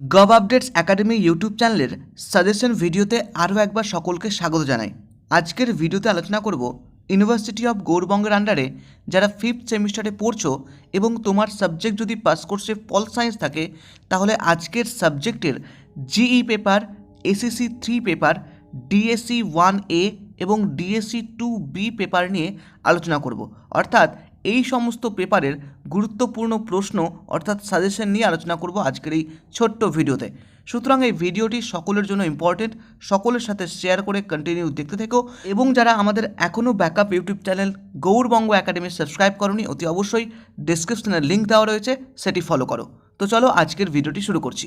Gov updates academy YouTube চ্যানেলের suggestion ভিডিওতে আরও একবার সকলকে স্বাগত জানাই। আজকের ভিডিওতে আলোচনা করব ইউনিভার্সিটি অফ গৌরবঙ্গের আন্ডারে যারা ফিফথ সেমিস্টারে পড়ছো এবং তোমার সাবজেক্ট যদি পাস কোর্সে পল সায়েন্স থাকে, তাহলে আজকের সাবজেক্টের GE paper SSC three paper DSC one A এবং ডিএসসি টু বি পেপার নিয়ে আলোচনা করব। অর্থাৎ এই সমস্ত পেপারের গুরুত্বপূর্ণ প্রশ্ন অর্থাৎ সাজেশন নিয়ে আলোচনা করব আজকের এই ছোট্ট ভিডিওতে। সুতরাং এই ভিডিওটি সকলের জন্য ইম্পর্টেন্ট সকলের সাথে শেয়ার করে কন্টিনিউ দেখতে থেকো এবং যারা আমাদের এখনও backup YouTube channel Gourbanga academy subscribe করনি, অতি অবশ্যই ডিসক্রিপশনে লিঙ্ক দেওয়া রয়েছে, সেটি ফলো করো। তো চলো আজকের ভিডিওটি শুরু করছি।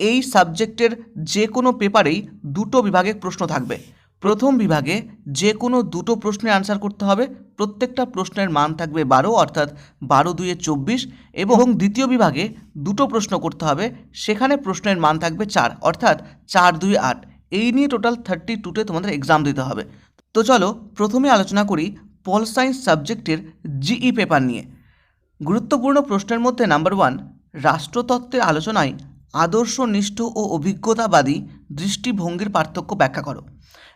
এই সাবজেক্টের যে কোনো পেপারেই দুটো বিভাগে প্রশ্ন থাকবে। প্রথম বিভাগে যে কোনো দুটো প্রশ্নের আনসার করতে হবে। প্রত্যেকটা প্রশ্নের মান থাকবে বারো, অর্থাৎ বারো দুয়ে চব্বিশ। এবং দ্বিতীয় বিভাগে দুটো প্রশ্ন করতে হবে, সেখানে প্রশ্নের মান থাকবে চার, অর্থাৎ চার দুই আট। এই নিয়ে টোটাল থার্টি টুতে তোমাদের এক্সাম দিতে হবে। তো চলো প্রথমে আলোচনা করি পল সায়েন্স সাবজেক্টের জিই পেপার নিয়ে। গুরুত্বপূর্ণ প্রশ্নের মধ্যে নাম্বার ওয়ান রাষ্ট্রতত্ত্বের আলোচনায় আদর্শনিষ্ঠ ও অভিজ্ঞতাবাদী দৃষ্টিভঙ্গির পার্থক্য ব্যাখ্যা করো।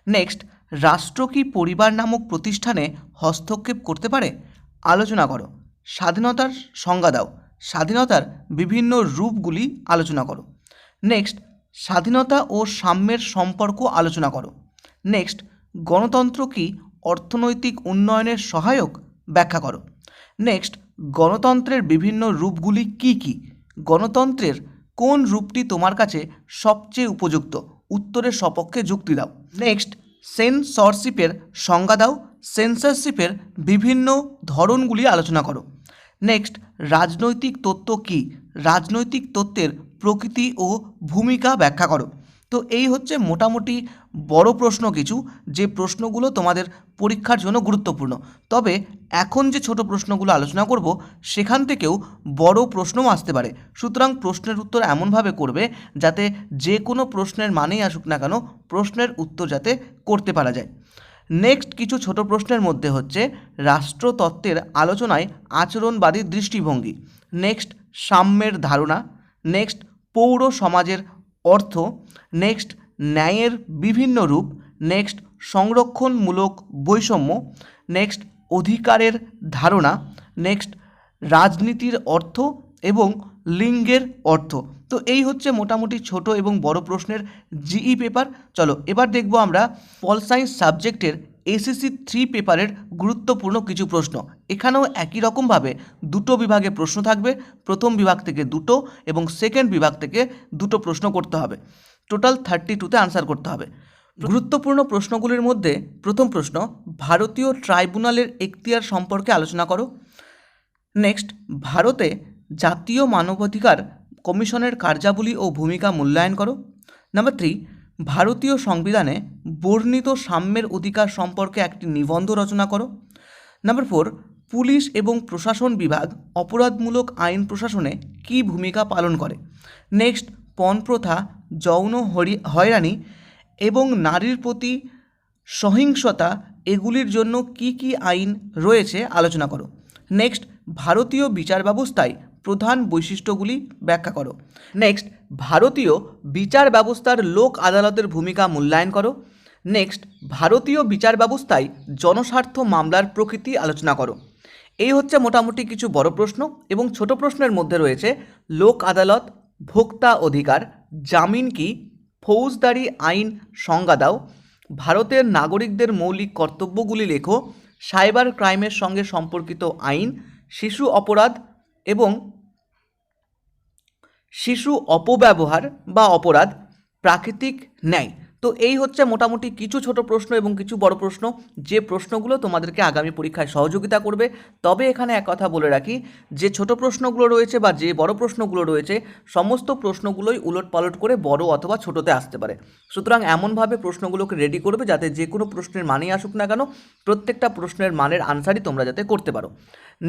নেক্সট রাষ্ট্র কি পরিবার নামক প্রতিষ্ঠানে হস্তক্ষেপ করতে পারে? আলোচনা করো। স্বাধীনতার সংজ্ঞা দাও। স্বাধীনতার বিভিন্ন রূপগুলি আলোচনা করো। নেক্সট স্বাধীনতা ও সাম্যের সম্পর্ক আলোচনা করো। নেক্সট গণতন্ত্র কি অর্থনৈতিক উন্নয়নের সহায়ক? ব্যাখ্যা করো। নেক্সট গণতন্ত্রের বিভিন্ন রূপগুলি কি কি? গণতন্ত্রের কোন রূপটি তোমার কাছে সবচেয়ে উপযুক্ত? উত্তরের সপক্ষে যুক্তি দাও। নেক্সট সেন্সরশিপের সংজ্ঞা দাও। সেন্সরশিপের বিভিন্ন ধরনগুলি আলোচনা করো। নেক্সট রাজনৈতিক তত্ত্ব কী? রাজনৈতিক তত্ত্বের প্রকৃতি ও ভূমিকা ব্যাখ্যা করো। তো এই হচ্ছে মোটামুটি বড় প্রশ্ন কিছু, যে প্রশ্নগুলো তোমাদের পরীক্ষার জন্য গুরুত্বপূর্ণ। তবে এখন যে ছোট প্রশ্নগুলো আলোচনা করব, সেখান থেকেও বড় প্রশ্নও আসতে পারে। সুতরাং প্রশ্নের উত্তর এমনভাবে করবে, যাতে যে কোনো প্রশ্নের মানেই আসুক না কেন, প্রশ্নের উত্তর যাতে করতে পারা যায়। নেক্সট কিছু ছোট প্রশ্নের মধ্যে হচ্ছে, রাষ্ট্রতত্ত্বের আলোচনায় আচরণবাদী দৃষ্টিভঙ্গি। নেক্সট, সাম্যের ধারণা। নেক্সট, পৌর সমাজের অর্থ। নেক্সট ন্যায়ের বিভিন্ন রূপ নেক্সট সংরক্ষণমূলক বৈষম্য নেক্সট অধিকারের ধারণা নেক্সট রাজনীতির অর্থ এবং লিঙ্গের অর্থ। তো এই হচ্ছে মোটামুটি ছোট এবং বড় প্রশ্নের জিই পেপার চলো, এবার দেখব আমরা পল সায়েন্স সাবজেক্টের এসএসসি থ্রি পেপারের গুরুত্বপূর্ণ কিছু প্রশ্ন। এখানেও একই রকমভাবে দুটো বিভাগে প্রশ্ন থাকবে। প্রথম বিভাগ থেকে দুটো এবং সেকেন্ড বিভাগ থেকে দুটো প্রশ্ন করতে হবে। টোটাল থার্টি টুতে আনসার করতে হবে। গুরুত্বপূর্ণ প্রশ্নগুলির মধ্যে প্রথম প্রশ্ন, ভারতীয় ট্রাইব্যুনালের এখতিয়ার সম্পর্কে আলোচনা করো। নেক্সট ভারতে জাতীয় মানবাধিকার কমিশনের কার্যাবলী ও ভূমিকা মূল্যায়ন করো। নাম্বার থ্রি ভারতীয় সংবিধানে বর্ণিত সাম্যের অধিকার সম্পর্কে একটি নিবন্ধ রচনা করো। নাম্বার ফোর পুলিশ এবং প্রশাসন বিভাগ অপরাধমূলক আইন প্রশাসনে কী ভূমিকা পালন করে? নেক্সট পণ প্রথা যৌন হরি- হয়রানি এবং নারীর প্রতি সহিংসতা, এগুলির জন্য কি কি আইন রয়েছে আলোচনা করো। নেক্সট ভারতীয় বিচার ব্যবস্থায় প্রধান বৈশিষ্ট্যগুলি ব্যাখ্যা করো। নেক্সট ভারতীয় বিচার ব্যবস্থার লোক আদালতের ভূমিকা মূল্যায়ন করো। নেক্সট ভারতীয় বিচার ব্যবস্থায় জনস্বার্থ মামলার প্রকৃতি আলোচনা করো। এই হচ্ছে মোটামুটি কিছু বড় প্রশ্ন এবং ছোট প্রশ্নের মধ্যে রয়েছে, লোক আদালত ভোক্তা অধিকার, জামিন কি, ফৌজদারি আইন সংজ্ঞা দাও, ভারতের নাগরিকদের মৌলিক কর্তব্যগুলি লেখো, সাইবার ক্রাইমের সঙ্গে সম্পর্কিত আইন, শিশু অপরাধ এবং শিশু অপব্যবহার বা অপরাধ, প্রাকৃতিক ন্যায়। তো এই হচ্ছে মোটামুটি কিছু ছোট প্রশ্ন এবং কিছু বড় প্রশ্ন। যে প্রশ্নগুলো তোমাদেরকে আগামী পরীক্ষায় সহযোগিতা করবে, তবে এখানে এক কথা বলে রাখি, যে ছোট প্রশ্নগুলো রয়েছে বা যে বড় প্রশ্নগুলো রয়েছে, সমস্ত প্রশ্নগুলোই উলট পালট করে বড় অথবা ছোটোতে আসতে পারে। সুতরাং এমনভাবে প্রশ্নগুলোকে রেডি করবে যাতে যে কোনো প্রশ্নের মানেই আসুক না কেন, প্রত্যেকটা প্রশ্নের মানের আনসারই তোমরা যাতে করতে পারো।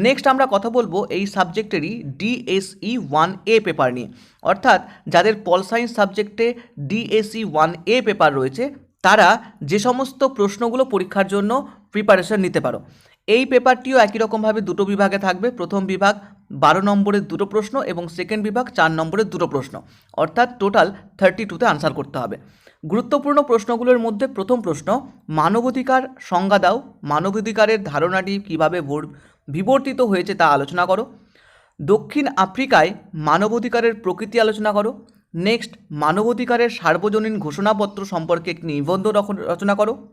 নেক্সট আমরা কথা বলব এই সাবজেক্টেরই ডিএসই ওয়ান এ পেপার নিয়ে। অর্থাৎ যাদের পল সায়েন্স সাবজেক্টে ডিএসই ওয়ান এ পেপার রয়েছে, তারা যে সমস্ত প্রশ্নগুলো পরীক্ষার জন্য প্রিপারেশন নিতে পারো। এই পেপারটিও একই রকমভাবে দুটো বিভাগে থাকবে। প্রথম বিভাগ বারো নম্বরের দুটো প্রশ্ন এবং সেকেন্ড বিভাগ চার নম্বরের দুটো প্রশ্ন। অর্থাৎ টোটাল থার্টি টুতে আনসার করতে হবে। গুরুত্বপূর্ণ প্রশ্নগুলোর মধ্যে প্রথম প্রশ্ন, মানবাধিকার সংজ্ঞা দাও। মানবাধিকারের ধারণাটি কীভাবে বিবর্তিত হয়েছে তা আলোচনা করো। দক্ষিণ আফ্রিকায় মানবাধিকারের প্রকৃতি আলোচনা করো। নেক্সট মানবাধিকারের সার্বজনীন ঘোষণাপত্র সম্পর্কে একটি নিবন্ধ রচনা করো।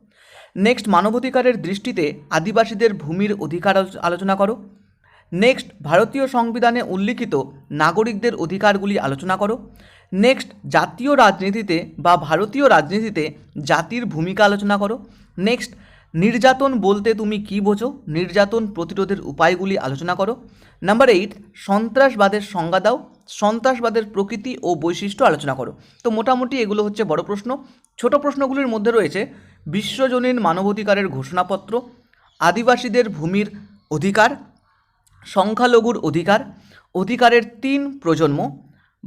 নেক্সট মানবাধিকারের দৃষ্টিতে আদিবাসীদের ভূমির অধিকার আলোচনা করো। নেক্সট ভারতীয় সংবিধানে উল্লিখিত নাগরিকদের অধিকারগুলি আলোচনা করো। নেক্সট জাতীয় রাজনীতিতে বা ভারতীয় রাজনীতিতে জাতির ভূমিকা আলোচনা করো। নেক্সট নির্যাতন বলতে তুমি কী বোঝো? নির্যাতন প্রতিরোধের উপায়গুলি আলোচনা করো। নাম্বার এইট সন্ত্রাসবাদের সংজ্ঞা দাও। সন্ত্রাসবাদের প্রকৃতি ও বৈশিষ্ট্য আলোচনা করো। তো মোটামুটি এগুলো হচ্ছে বড় প্রশ্ন। ছোট প্রশ্নগুলির মধ্যে রয়েছে, বিশ্বজনীন মানবাধিকারের ঘোষণাপত্র, আদিবাসীদের ভূমির অধিকার, সংখ্যালঘুর অধিকার, অধিকারের তিন প্রজন্ম,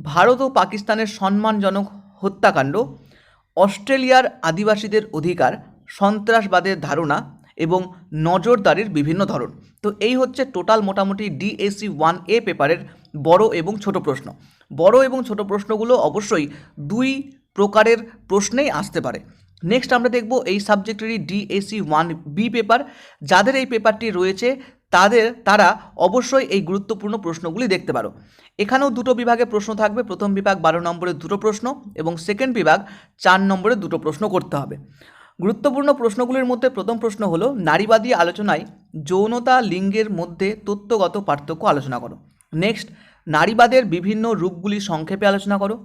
ভারত ও পাকিস্তানের সম্মানজনক হত্যাকাণ্ড, অস্ট্রেলিয়ার আদিবাসীদের অধিকার, সন্ত্রাসবাদের ধারণা এবং নজরদারির বিভিন্ন ধরন। তো এই হচ্ছে টোটাল মোটামুটি ডিএসি ওয়ান এ পেপারের বড় এবং ছোট প্রশ্ন। বড় এবং ছোট প্রশ্নগুলো অবশ্যই দুই প্রকারের প্রশ্নেই আসতে পারে। নেক্সট আমরা দেখব এই সাবজেক্টেরই ডিএসসি ওয়ান বি পেপার যাদের এই পেপারটি রয়েছে, তাদের, তারা অবশ্যই এই গুরুত্বপূর্ণ প্রশ্নগুলি দেখতে পারো। এখানেও দুটো বিভাগে প্রশ্ন থাকবে। প্রথম বিভাগ বারো নম্বরের দুটো প্রশ্ন এবং সেকেন্ড বিভাগ চার নম্বরের দুটো প্রশ্ন করতে হবে। গুরুত্বপূর্ণ প্রশ্নগুলির মধ্যে প্রথম প্রশ্ন হলো, নারীবাদী আলোচনায় যৌনতা লিঙ্গের মধ্যে তত্ত্বগত পার্থক্য আলোচনা করো। নেক্সট নারীবাদের বিভিন্ন রূপগুলি সংক্ষেপে আলোচনা করো।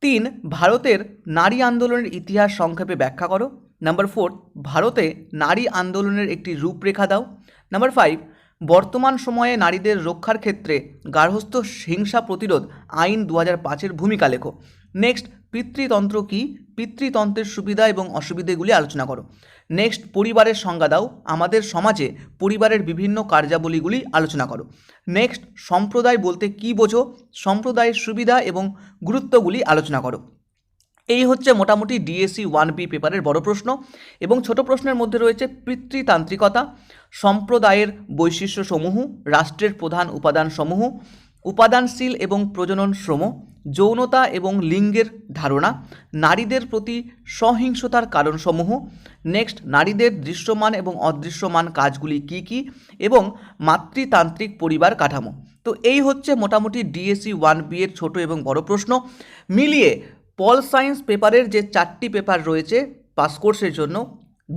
তিন, ভারতের নারী আন্দোলনের ইতিহাস সংক্ষেপে ব্যাখ্যা করো। নাম্বার ফোর ভারতে নারী আন্দোলনের একটি রূপরেখা দাও। নাম্বার ফাইভ বর্তমান সময়ে নারীদের রক্ষার ক্ষেত্রে গার্হস্থ হিংসা প্রতিরোধ আইন দু হাজার পাঁচের ভূমিকা লেখো। নেক্সট, পিতৃতন্ত্র কী? পিতৃতন্ত্রের সুবিধা এবং অসুবিধেগুলি আলোচনা করো। নেক্সট, পরিবারের সংজ্ঞা দাও। আমাদের সমাজে পরিবারের বিভিন্ন কার্যাবলীগুলি আলোচনা করো। নেক্সট, সম্প্রদায় বলতে কী বোঝো? সম্প্রদায়ের সুবিধা এবং গুরুত্বগুলি আলোচনা করো। এই হচ্ছে মোটামুটি ডিএসসি ওয়ান বি পেপারের বড় প্রশ্ন এবং ছোট প্রশ্নের মধ্যে রয়েছে পিতৃতান্ত্রিকতা, সম্প্রদায়ের বৈশিষ্ট্য সমূহ রাষ্ট্রের প্রধান উপাদানসমূহ, উপাদানশীল এবং প্রজনন শ্রম, যৌনতা এবং লিঙ্গের ধারণা, নারীদের প্রতি সহিংসতার কারণসমূহ, নেক্সট, নারীদের দৃশ্যমান এবং অদৃশ্যমান কাজগুলি কি কি এবং মাতৃতান্ত্রিক পরিবার কাঠামো। তো এই হচ্ছে মোটামুটি ডিএসসি ওয়ান বি এর ছোট এবং বড় প্রশ্ন। মিলিয়ে পল সায়েন্স পেপারের যে চারটি পেপার রয়েছে পাস কোর্সের জন্য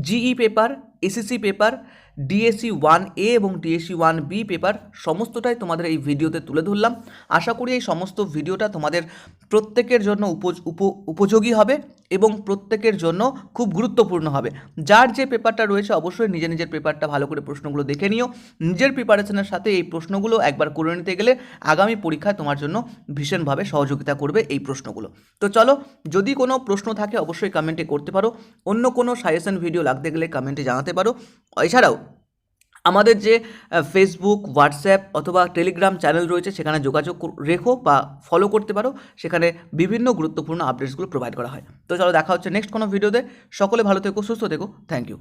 GE paper SSC paper, DSC one A এবং ডিএসসি ওয়ান বি পেপার সমস্তটাই তোমাদের এই ভিডিওতে তুলে ধরলাম। আশা করি এই সমস্ত ভিডিওটা তোমাদের প্রত্যেকের জন্য উপ- উপ- উপযোগী হবে এবং প্রত্যেকের জন্য খুব গুরুত্বপূর্ণ হবে। যার যে পেপারটা রয়েছে অবশ্যই নিজের নিজের পেপারটা ভালো করে প্রশ্নগুলো দেখে নিও। নিজের প্রিপারেশনের সাথে এই প্রশ্নগুলো একবার করে নিতে গেলে আগামী পরীক্ষায় তোমার জন্য ভীষণভাবে সহযোগিতা করবে এই প্রশ্নগুলো। তো চলো, যদি কোনো প্রশ্ন থাকে অবশ্যই কমেন্টে করতে পারো। অন্য কোনো সাজেশন ভিডিও লাগতে গেলে কমেন্টে জানাতে পারো। এছাড়াও, আমাদের যে ফেসবুক হোয়াটসঅ্যাপ অথবা টেলিগ্রাম চ্যানেল রয়েছে, সেখানে যোগাযোগ রেখো বা ফলো করতে পারো। সেখানে বিভিন্ন গুরুত্বপূর্ণ আপডেটসগুলো প্রোভাইড করা হয়। তো চলো দেখা হচ্ছে নেক্সট কোনো ভিডিওতে সকলে ভালো থেকো, সুস্থ থেকো। Thank you